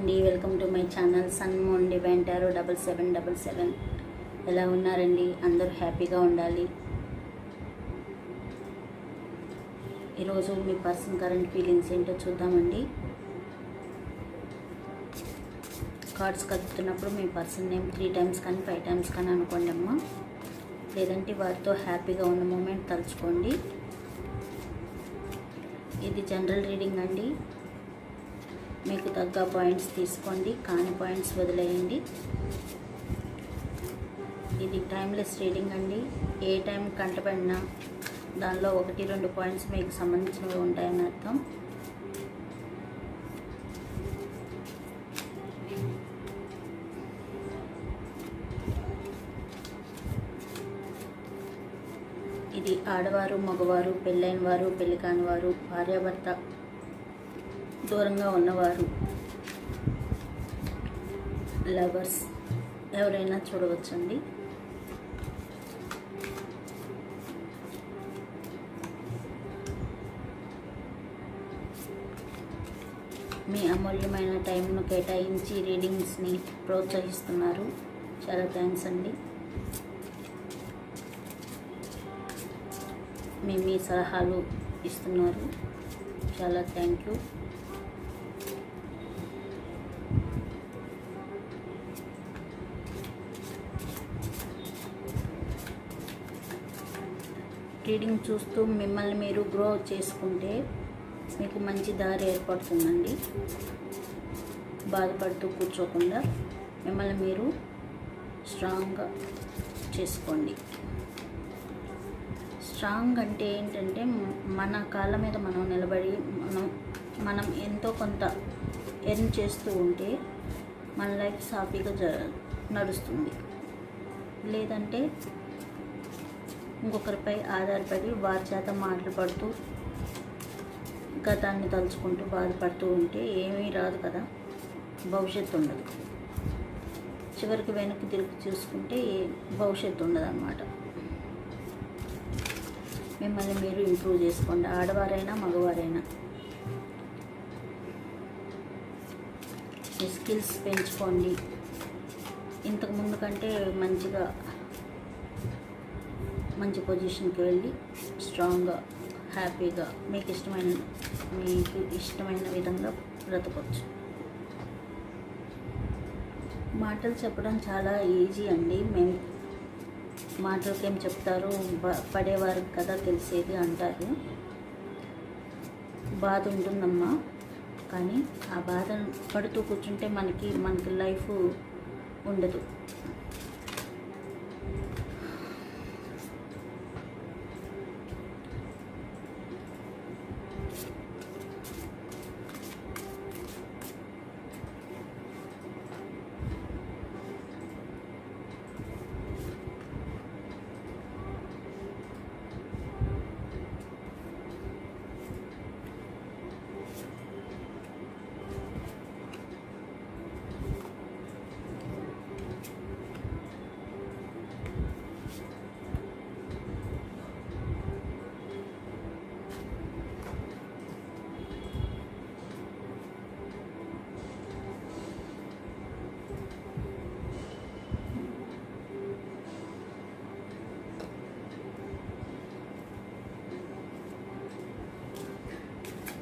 అండి. Welcome to my channel sun moon double seven double seven. ఎలా ఉన్నారండి? అందరూ హ్యాపీగా ఉండాలి. ఈరోజు మీ పర్సన్ కరెంట్ ఫీలింగ్స్ ఏంటో చూద్దామండి. కార్డ్స్ కదుపుతున్నప్పుడు మీ పర్సన్ నేమ్ త్రీ టైమ్స్ కానీ ఫైవ్ టైమ్స్ కానీ అనుకోండి అమ్మా. లేదంటే వారితో హ్యాపీగా ఉన్న మూమెంట్ తలుచుకోండి. ఇది జనరల్ రీడింగ్ అండి. మీకు తగ్గ పాయింట్స్ తీసుకోండి. కాని పాయింట్స్ వదిలేయండి. ఇది టైమ్లెస్ రీడింగ్ అండి. ఏ టైం కంటపడినా దానిలో ఒకటి రెండు పాయింట్స్ మీకు సంబంధించినవి ఉంటాయని అర్థం. ఇది ఆడవారు మగవారు పెళ్ళైన వారు పెళ్ళి కాని వారు భార్యాభర్త దూరంగా ఉన్నవారు లవర్స్ ఎవరైనా చూడవచ్చండి. మీ అమూల్యమైన టైంను కేటాయించి రీడింగ్స్ని ప్రోత్సహిస్తున్నారు. చాలా థ్యాంక్స్ అండి. మీ మీ సలహాలు ఇస్తున్నారు. చాలా థ్యాంక్ యూ. రీడింగ్ చూస్తూ మిమ్మల్ని మీరు గ్రో చేసుకుంటే మీకు మంచి దారి ఏర్పడుతుందండి. బాధపడుతూ కూర్చోకుండా మిమ్మల్ని మీరు స్ట్రాంగ్గా చేసుకోండి. స్ట్రాంగ్ అంటే ఏంటంటే మన కాళ్ళ మీద మనం నిలబడి మనం మనం ఎంతో కొంత ఎర్న్ చేస్తూ ఉంటే మన లైఫ్ సాఫీగా జ నడుస్తుంది. లేదంటే ఇంకొకరిపై ఆధారపడి వారి చేత మాటలు పడుతూ గతాన్ని తలుచుకుంటూ బాధపడుతూ ఉంటే ఏమీ రాదు కదా? భవిష్యత్తు ఉండదు. చివరికి వెనక్కి తిరిగి చూసుకుంటే ఏ భవిష్యత్తు ఉండదు అన్నమాట మిమ్మల్ని మీరు ఇంప్రూవ్ చేసుకోండి. ఆడవారైనా మగవారైనా. మీ స్కిల్స్ పెంచుకోండి. ఇంతకు ముందు కంటే మంచిగా మంచి పొజిషన్కి వెళ్ళి స్ట్రాంగ్గా హ్యాపీగా మీకు ఇష్టమైన మీకు ఇష్టమైన విధంగా బ్రతకొచ్చు. మాటలు చెప్పడం చాలా ఈజీ అండి. మేము మాటలకి ఏం చెప్తారు? బ- పడేవారు కదా తెలిసేది అంటారు. బాధ ఉంటుందమ్మా. కానీ ఆ బాధ పడుతూ కూర్చుంటే మనకి మనకి లైఫ్ ఉండదు.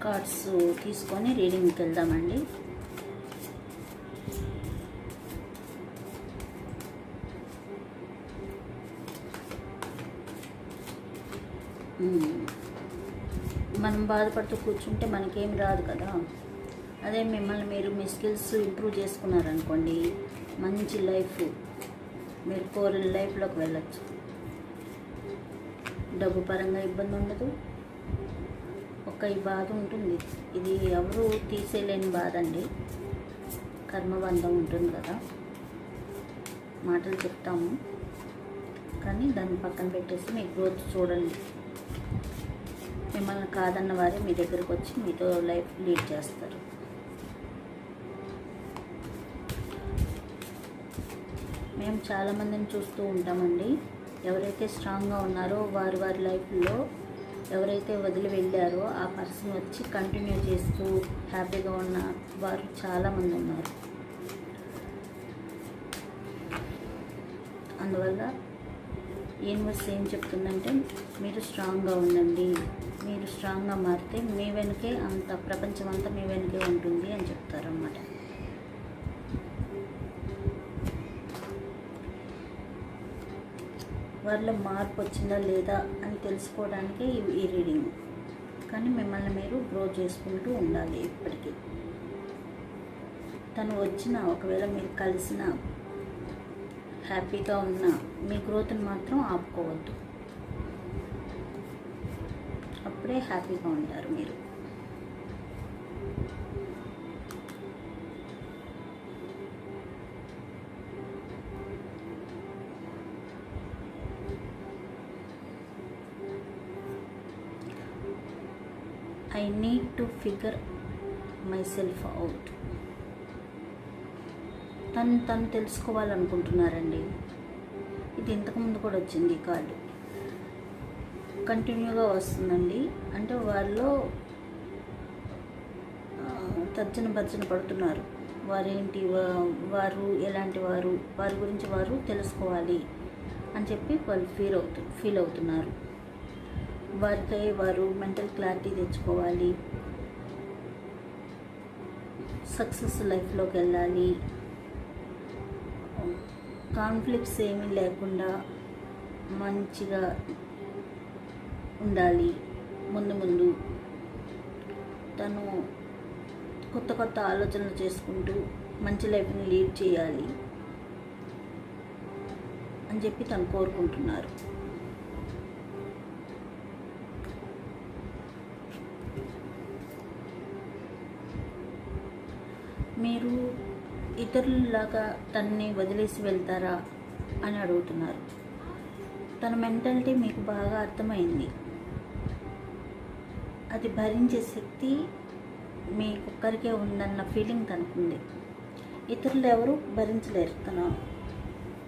కార్డ్స్ తీసుకొని రీడింగ్కి వెళ్దామండి. మనం బాధపడుతూ కూర్చుంటే మనకేం రాదు కదా. అదే మిమ్మల్ని మీరు మీ స్కిల్స్ ఇంప్రూవ్ చేసుకున్నారనుకోండి మంచి లైఫ్ మీరు కోరిన లైఫ్లోకి వెళ్ళచ్చు. డబ్బు పరంగా ఇబ్బంది ఉండదు ఒక ఈ బాధ ఉంటుంది. ఇది ఎవరు తీసేయలేని బాధ అండి కర్మబంధం ఉంటుంది కదా. మాటలు చెప్తాము. కానీ దాన్ని పక్కన పెట్టేసి మీ గ్రోత్ చూడండి. మిమ్మల్ని కాదన్న వారే మీ దగ్గరకు వచ్చి మీతో లైఫ్ లీడ్ చేస్తారు. మేము చాలామందిని చూస్తూ ఉంటామండి. ఎవరైతే స్ట్రాంగ్గా ఉన్నారో వారి వారి లైఫ్లో ఎవరైతే వదిలి వెళ్ళారో ఆ పర్సన్ వచ్చి కంటిన్యూ చేస్తూ హ్యాపీగా ఉన్న వారు చాలామంది ఉన్నారు. అందువల్ల యూనివర్స్ ఏం చెప్తుందంటే మీరు స్ట్రాంగ్గా ఉండండి. మీరు స్ట్రాంగ్గా మారితే మీ వెనుకే అంత ప్రపంచం అంతా మీ వెనుకే ఉంటుంది అని చెప్తారన్నమాట. వారిలో మార్పు వచ్చిందా లేదా అని తెలుసుకోవడానికే ఈ- ఈ రీడింగ్ కానీ మిమ్మల్ని మీరు గ్రో చేసుకుంటూ ఉండాలి ఇప్పటికీ. తను వచ్చిన ఒకవేళ మీరు కలిసిన హ్యాపీగా ఉన్న మీ గ్రోత్ని మాత్రం ఆపుకోవద్దు. అప్పుడే హ్యాపీగా ఉంటారు మీరు. To figure myself out తను తను తెలుసుకోవాలనుకుంటున్నారండి. ఇది ఇంతకుముందు కూడా వచ్చింది ఈ కార్డు. కంటిన్యూగా వస్తుందండి. అంటే వాళ్ళు తర్జన భర్జన పడుతున్నారు. వారేంటి వారు ఎలాంటి వారు వారి గురించి వారు తెలుసుకోవాలి అని చెప్పి వాళ్ళు ఫీల్ అవుతు ఫీల్ అవుతున్నారు. వారికై వారు మెంటల్ క్లారిటీ తెచ్చుకోవాలి. సక్సెస్ లైఫ్లోకి వెళ్ళాలి. కాన్ఫ్లిక్ట్స్ ఏమీ లేకుండా మంచిగా ఉండాలి. ముందు ముందు తను కొత్త కొత్త ఆలోచనలు చేసుకుంటూ మంచి లైఫ్ని లీడ్ చేయాలి అని చెప్పి తను కోరుకుంటున్నారు. మీరు ఇతరులలాగా తనని వదిలేసి వెళ్తారా అని అడుగుతున్నారు. తన మెంటాలిటీ మీకు బాగా అర్థమైంది. అది భరించే శక్తి మీకొక్కరికే ఉందన్న ఫీలింగ్ తనకుంది. ఇతరులు ఎవరు భరించలేరు తన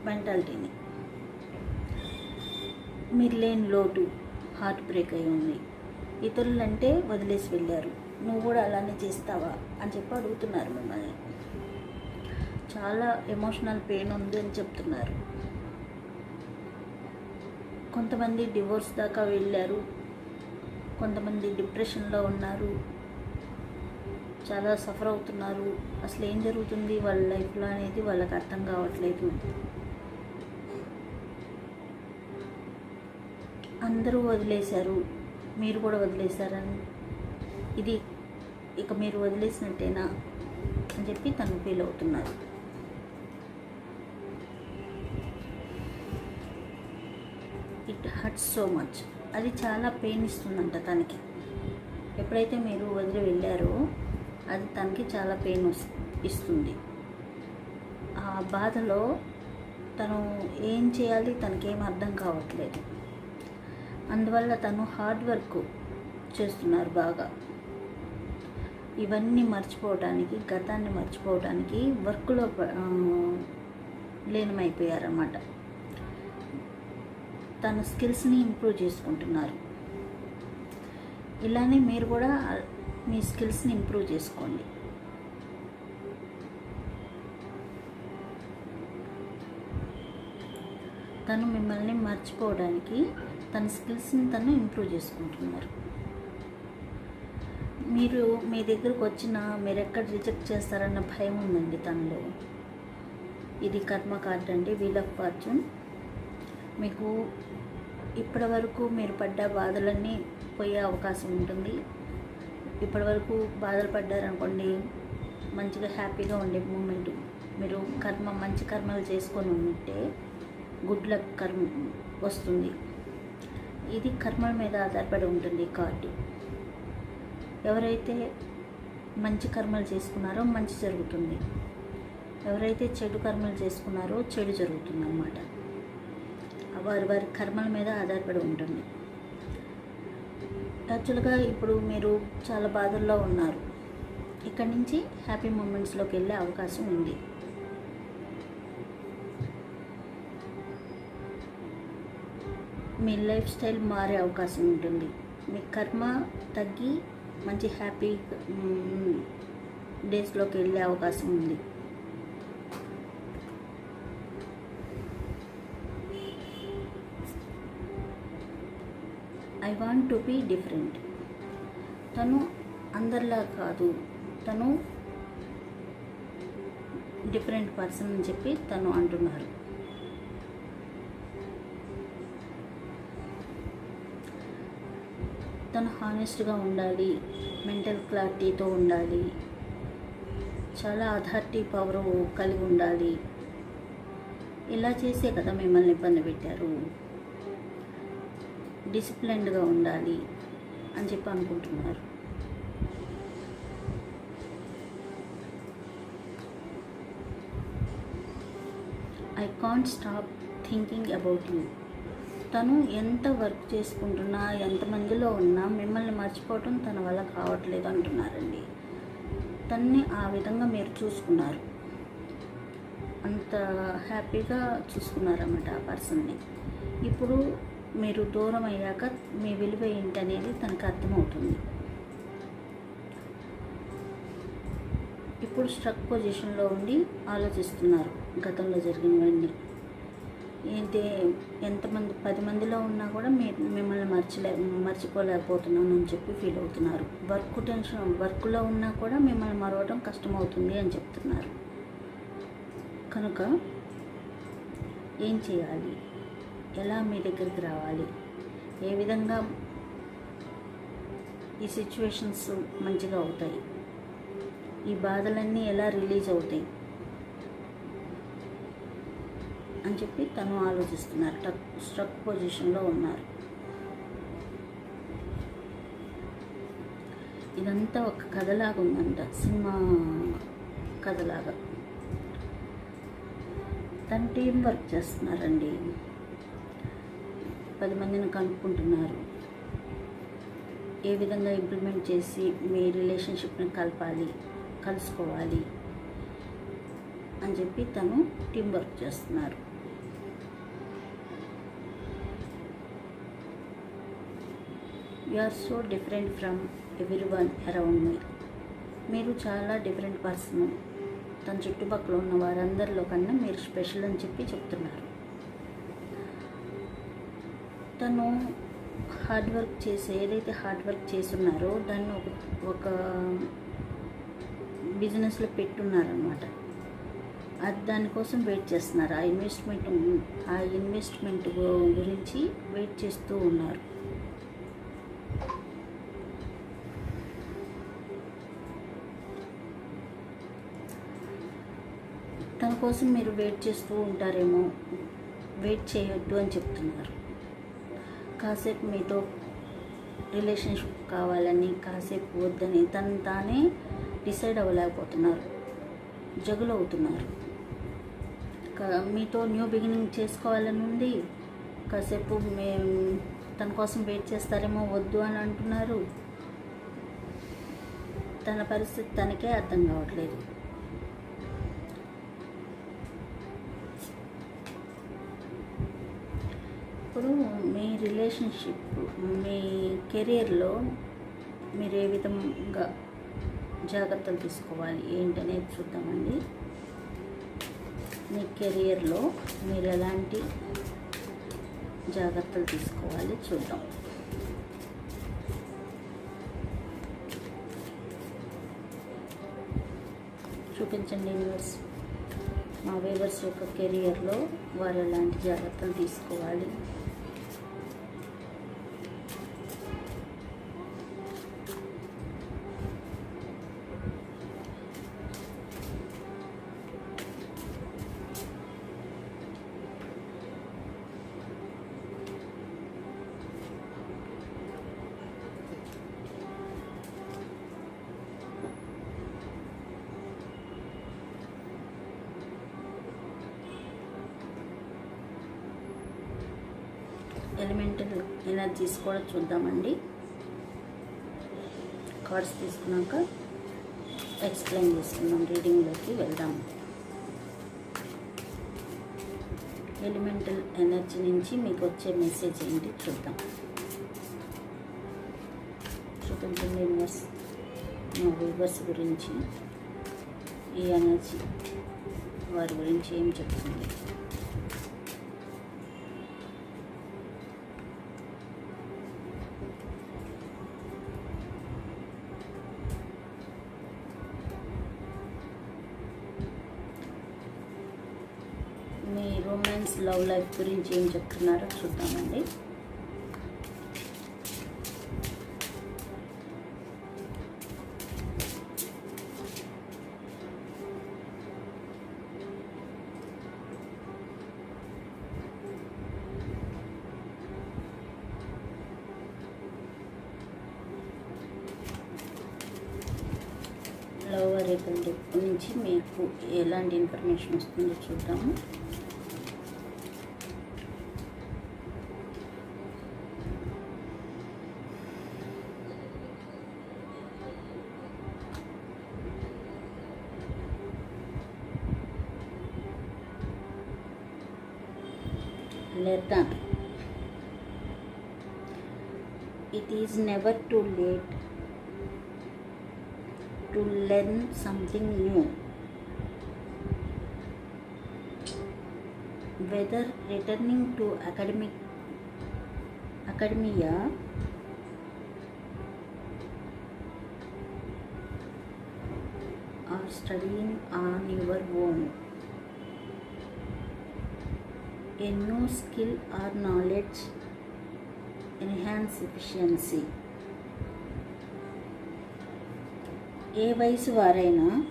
మెంటాలిటీని. మీరు లేని లోటు హార్ట్ బ్రేక్ అయి ఉంది. ఇతరులంటే వదిలేసి వెళ్ళారు. నువ్వు కూడా అలానే చేస్తావా అని చెప్పి అడుగుతున్నారు మిమ్మల్ని. చాలా ఎమోషనల్ పెయిన్ ఉంది అని చెప్తున్నారు. కొంతమంది డివోర్స్ దాకా వెళ్ళారు. కొంతమంది డిప్రెషన్లో ఉన్నారు. చాలా సఫర్ అవుతున్నారు. అసలు ఏం జరుగుతుంది వాళ్ళ లైఫ్లో అనేది వాళ్ళకి అర్థం కావట్లేదు. అందరూ వదిలేశారు. మీరు కూడా వదిలేశారని. ఇది ఇక మీరు వదిలేసినట్టేనా అని చెప్పి తను ఫీల్ అవుతున్నారు. It hurts so much. అది చాలా పెయిన్ ఇస్తుందంట తనకి. ఎప్పుడైతే మీరు వదిలి వెళ్ళారో అది తనకి చాలా పెయిన్ ఇస్తుంది. ఆ బాధలో తను ఏం చేయాలి తనకేం అర్థం కావట్లేదు. అందువల్ల తను హార్డ్ వర్క్ చేస్తున్నారు బాగా. ఇవన్నీ మర్చిపోవడానికి గతాన్ని మర్చిపోవడానికి వర్క్లో లీనమైపోయారన్నమాట. తన స్కిల్స్ని ఇంప్రూవ్ చేసుకుంటున్నారు. ఇలానే మీరు కూడా మీ స్కిల్స్ని ఇంప్రూవ్ చేసుకోండి. తను మిమ్మల్ని మర్చిపోవడానికి తన స్కిల్స్ని తను ఇంప్రూవ్ చేసుకుంటున్నారు. మీరు మీ దగ్గరకు వచ్చిన మీరు ఎక్కడ రిజెక్ట్ చేస్తారన్న భయం ఉందండి తనలో. ఇది కర్మ కార్డ్ అండి వీల్ ఆఫ్ ఫార్చ్యూన్. మీకు ఇప్పటివరకు మీరు పడ్డ బాధలన్నీ పోయే అవకాశం ఉంటుంది. ఇప్పటివరకు బాధలు పడ్డారనుకోండి మంచిగా హ్యాపీగా ఉండే మూమెంట్. మీరు కర్మ మంచి కర్మలు చేసుకొని ఉంటే గుడ్ లక్ కర్మ వస్తుంది. ఇది కర్మల మీద ఆధారపడి ఉంటుంది కార్డు. ఎవరైతే మంచి కర్మలు చేసుకున్నారో మంచి జరుగుతుంది. ఎవరైతే చెడు కర్మలు చేసుకున్నారో చెడు జరుగుతుంది అన్నమాట వారి వారి కర్మల మీద ఆధారపడి ఉంటుంది. యాక్చువల్గా ఇప్పుడు మీరు చాలా బాధల్లో ఉన్నారు. ఇక్కడి నుంచి హ్యాపీ మూమెంట్స్లోకి వెళ్ళే అవకాశం ఉంది. మీ లైఫ్ స్టైల్ మారే అవకాశం ఉంటుంది. మీ కర్మ తగ్గి మంచి హ్యాపీ డేస్లోకి వెళ్ళే అవకాశం ఉంది. I want to be different తను అందరిలా కాదు. తను డిఫరెంట్ పర్సన్ అని చెప్పి తను అంటున్నారు. తను హానెస్ట్గా ఉండాలి మెంటల్ క్లారిటీతో ఉండాలి. చాలా అథారిటీ పవర్ కలిగి ఉండాలి. ఇలా చేసే కదా మిమ్మల్ని ఇబ్బంది పెట్టారు. డిసిప్లిన్డ్గా ఉండాలి అని చెప్పి అనుకుంటున్నారు. I can't stop thinking about you తను ఎంత వర్క్ చేసుకుంటున్నా ఎంతమందిలో ఉన్నా మిమ్మల్ని మర్చిపోవటం తన వల్ల కావట్లేదు అంటున్నారండి. తన్ని ఆ విధంగా మీరు చూసుకున్నారు. అంత హ్యాపీగా చూసుకున్నారన్నమాట ఆ పర్సన్ని. ఇప్పుడు మీరు దూరం అయ్యాక మీ విలువ ఏంటనేది తనకు అర్థమవుతుంది. ఇప్పుడు స్ట్రక్ పొజిషన్లో ఉండి ఆలోచిస్తున్నారు గతంలో జరిగినవన్నీ ఏంటి ఎంతమంది పది మందిలో ఉన్నా కూడా మీ మిమ్మల్ని మర్చిలే మర్చిపోలేకపోతున్నాను అని చెప్పి ఫీల్ అవుతున్నారు. వర్క్ టెన్షన్ వర్క్లో ఉన్నా కూడా మిమ్మల్ని మరవడం కష్టమవుతుంది అని చెప్తున్నారు. కనుక ఏం చేయాలి? ఎలా మీ దగ్గరికి రావాలి? ఏ విధంగా ఈ సిచ్యువేషన్స్ మంచిగా అవుతాయి? ఈ బాధలన్నీ ఎలా రిలీజ్ అవుతాయి? అని చెప్పి తను ఆలోచిస్తున్నారు. టక్ స్ట్రక్ పొజిషన్లో ఉన్నారు. ఇదంతా ఒక కథలాగా ఉందంట. సినిమా కథలాగా. తను టీం వర్క్ చేస్తున్నారండి. పది మందిని కనుక్కుంటున్నారు. ఏ విధంగా ఇంప్లిమెంట్ చేసి మీ రిలేషన్షిప్ని కలపాలి కలుసుకోవాలి అని చెప్పి తను టీం వర్క్ చేస్తున్నారు. You are so different from everyone around మీ మీరు చాలా డిఫరెంట్ పర్సన్ తన చుట్టుపక్కల ఉన్న వారందరిలో కన్నా మీరు స్పెషల్ అని చెప్పి చెప్తున్నారు. తను హార్డ్ వర్క్ చేసి ఏదైతే హార్డ్ వర్క్ చేస్తున్నారో దాన్ని ఒక ఒక బిజినెస్లో పెట్టున్నారనమాట అది దానికోసం వెయిట్ చేస్తున్నారు. ఆ ఇన్వెస్ట్మెంట్ ఆ ఇన్వెస్ట్మెంట్ గురించి వెయిట్ చేస్తూ ఉన్నారు. కోసం మీరు వెయిట్ చేస్తూ ఉంటారేమో వెయిట్ చేయొద్దు అని చెప్తున్నారు. కాసేపు మీతో రిలేషన్షిప్ కావాలని కాసేపు వద్దని తను తానే డిసైడ్ అవ్వలేకపోతున్నారు. జగులు అవుతున్నారు. మీతో న్యూ బిగినింగ్ చేసుకోవాలని ఉంది కాసేపు మేము తన కోసం వెయిట్ చేస్తారేమో వద్దు అని అంటున్నారు. తన పరిస్థితి తనకే అర్థం కావట్లేదు. ఇప్పుడు మీ రిలేషన్షిప్ మీ కెరియర్లో మీరు ఏ విధంగా జాగ్రత్తలు తీసుకోవాలి? ఏంటనేది చూద్దామండి. మీ కెరియర్లో మీరు ఎలాంటి జాగ్రత్తలు తీసుకోవాలి చూద్దాం. చూపించండి యూనివర్స్ మా వేవర్స్ యొక్క కెరియర్లో వారు ఎలాంటి జాగ్రత్తలు తీసుకోవాలి? ఎలిమెంటల్ ఎనర్జీస్ కూడా చూద్దామండి. కార్డ్స్ తీసుకున్నాక ఎక్స్ప్లెయిన్ చేసుకుందాం రీడింగ్లోకి వెళ్దాం. ఎలిమెంటల్ ఎనర్జీ నుంచి మీకు వచ్చే మెసేజ్ ఏంటి చూద్దాం. చూపించండి యూనివర్స్ మా వ్యూవర్స్ గురించి ఈ ఎనర్జీ వారి గురించి ఏం చెప్తుంది. లవ్ లైఫ్ గురించి ఏం చెప్తున్నారో చూద్దామండి. లవ్ రేపల్ నుంచి మీకు ఎలాంటి ఇన్ఫర్మేషన్ వస్తుందో చూద్దాము. Never too late to learn something new. Whether returning to academic academia or studying on your own. A new skill or knowledge enhance efficiency ఏ వయసు వారైనా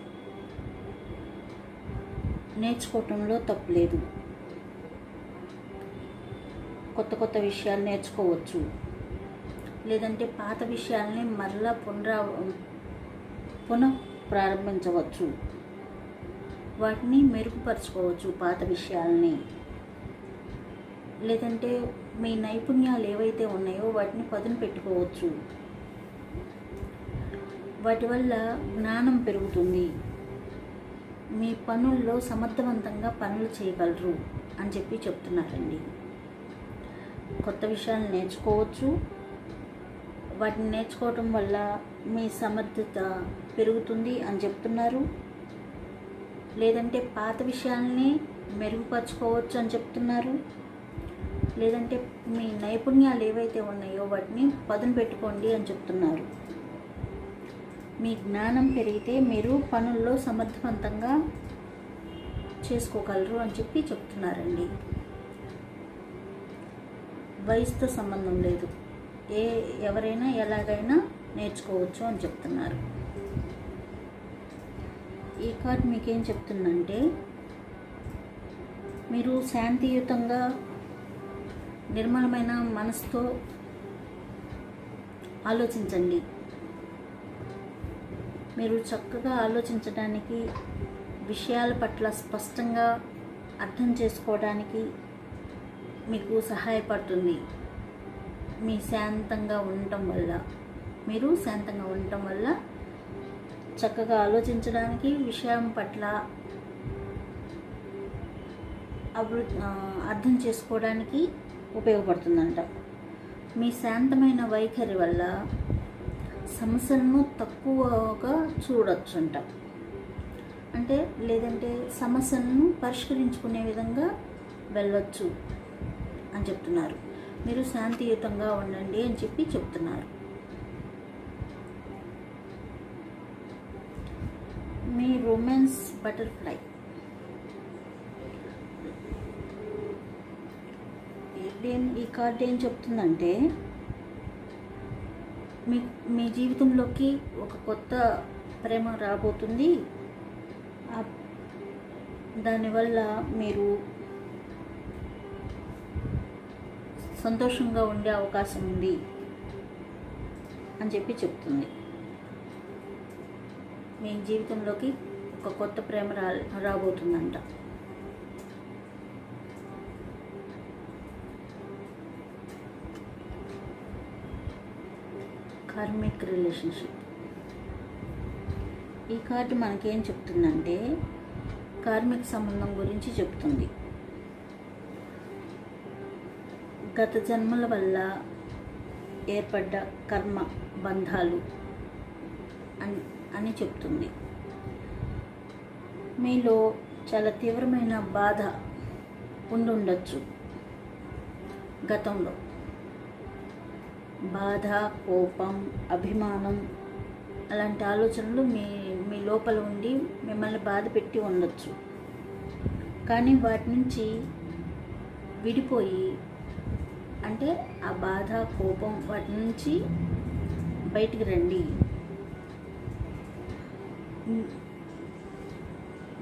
నేర్చుకోవటంలో తప్పులేదు కొత్త కొత్త విషయాలు నేర్చుకోవచ్చు. లేదంటే పాత విషయాల్ని మరలా పునరా పునః ప్రారంభించవచ్చు వాటిని మెరుగుపరచుకోవచ్చు పాత విషయాల్ని. లేదంటే మీ నైపుణ్యాలు ఏవైతే ఉన్నాయో వాటిని పదును పెట్టుకోవచ్చు. వాటి వల్ల జ్ఞానం పెరుగుతుంది. మీ పనుల్లో సమర్థవంతంగా పనులు చేయగలరు అని చెప్పి చెప్తున్నారండి. కొత్త విషయాలు నేర్చుకోవచ్చు. వాటిని నేర్చుకోవటం వల్ల మీ సమర్థత పెరుగుతుంది అని చెప్తున్నారు. లేదంటే పాత విషయాల్ని మెరుగుపరచుకోవచ్చు అని చెప్తున్నారు. లేదంటే మీ నైపుణ్యాలు ఏవైతే ఉన్నాయో వాటిని పదును పెట్టుకోండి అని చెప్తున్నారు. మీ జ్ఞానం పెరిగితే మీరు పనుల్లో సమర్థవంతంగా చేసుకోగలరు అని చెప్పి చెప్తున్నారండి. వయసుతో సంబంధం లేదు. ఏ ఎవరైనా ఎలాగైనా నేర్చుకోవచ్చు అని చెప్తున్నారు. ఈ కార్డ్ మీకేం చెప్తుందంటే మీరు శాంతియుతంగా నిర్మలమైన మనసుతో ఆలోచించండి. మీరు చక్కగా ఆలోచించడానికి విషయాల పట్ల స్పష్టంగా అర్థం చేసుకోవడానికి మీకు సహాయపడుతుంది. మీ శాంతంగా ఉండటం వల్ల మీరు శాంతంగా ఉండటం వల్ల చక్కగా ఆలోచించడానికి విషయం పట్ల అభివృద్ధి అర్థం చేసుకోవడానికి ఉపయోగపడుతుందంట. మీ శాంతమైన వైఖరి వల్ల సమస్యలను తక్కువగా చూడొచ్చుంట. అంటే లేదంటే సమస్యలను పరిష్కరించుకునే విధంగా వెళ్ళొచ్చు అని చెప్తున్నారు. మీరు శాంతియుతంగా ఉండండి అని చెప్పి చెప్తున్నారు. మీ రొమాన్స్ బటర్ఫ్లై ఏం ఈ కార్డ్ ఏం చెప్తుందంటే మీ మీ జీవితంలోకి ఒక కొత్త ప్రేమ రాబోతుంది. దానివల్ల మీరు సంతోషంగా ఉండే అవకాశం ఉంది అని చెప్పి చెప్తుంది. మీ జీవితంలోకి ఒక కొత్త ప్రేమ రా రాబోతుందంట. Karmic relationship. ఈ కార్డు మనకేం చెప్తుందంటే కార్మిక సంబంధం గురించి చెప్తుంది. గత జన్మల వల్ల ఏర్పడ్డ కర్మ బంధాలు అని అని చెప్తుంది. మీలో చాలా తీవ్రమైన బాధ ఉండుండొచ్చు గతంలో. బాధ కోపం అభిమానం అలాంటి ఆలోచనలు మీ మీ లోపల ఉండి మిమ్మల్ని బాధ పెట్టి ఉండొచ్చు. కానీ వాటి నుంచి విడిపోయి అంటే ఆ బాధ కోపం వాటి నుంచి బయటికి రండి.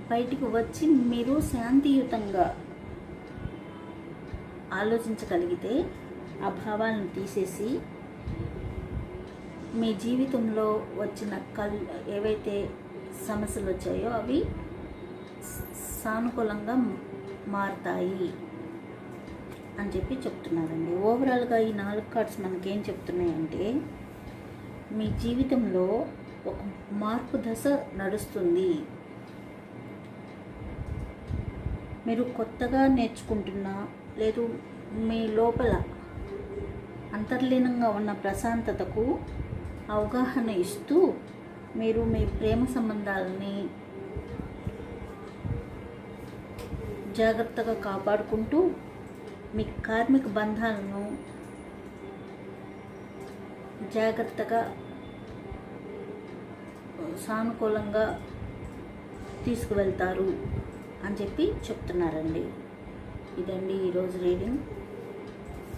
బయటికి వచ్చి మీరు శాంతియుతంగా ఆలోచించగలిగితే ఆ భావాలను తీసేసి మీ జీవితంలో వచ్చిన కల్ ఏవైతే సమస్యలు వచ్చాయో అవి సానుకూలంగా మారుతాయి అని చెప్పి చెప్తున్నారండి. ఓవరాల్గా ఈ నాలుగు కార్డ్స్ మనకేం చెప్తున్నాయంటే మీ జీవితంలో ఒక మార్పు దశ నడుస్తుంది. మీరు కొత్తగా నేర్చుకుంటున్నా లేదు మీ లోపల అంతర్లీనంగా ఉన్న ప్రశాంతతకు అవగాహన ఇస్తూ మీరు మీ ప్రేమ సంబంధాలని జాగ్రత్తగా కాపాడుకుంటూ మీ కార్మిక బంధాలను జాగ్రత్తగా సానుకూలంగా తీసుకువెళ్తారు అని చెప్పి చెప్తున్నారండి. ఇదండి ఈరోజు రీడింగ్.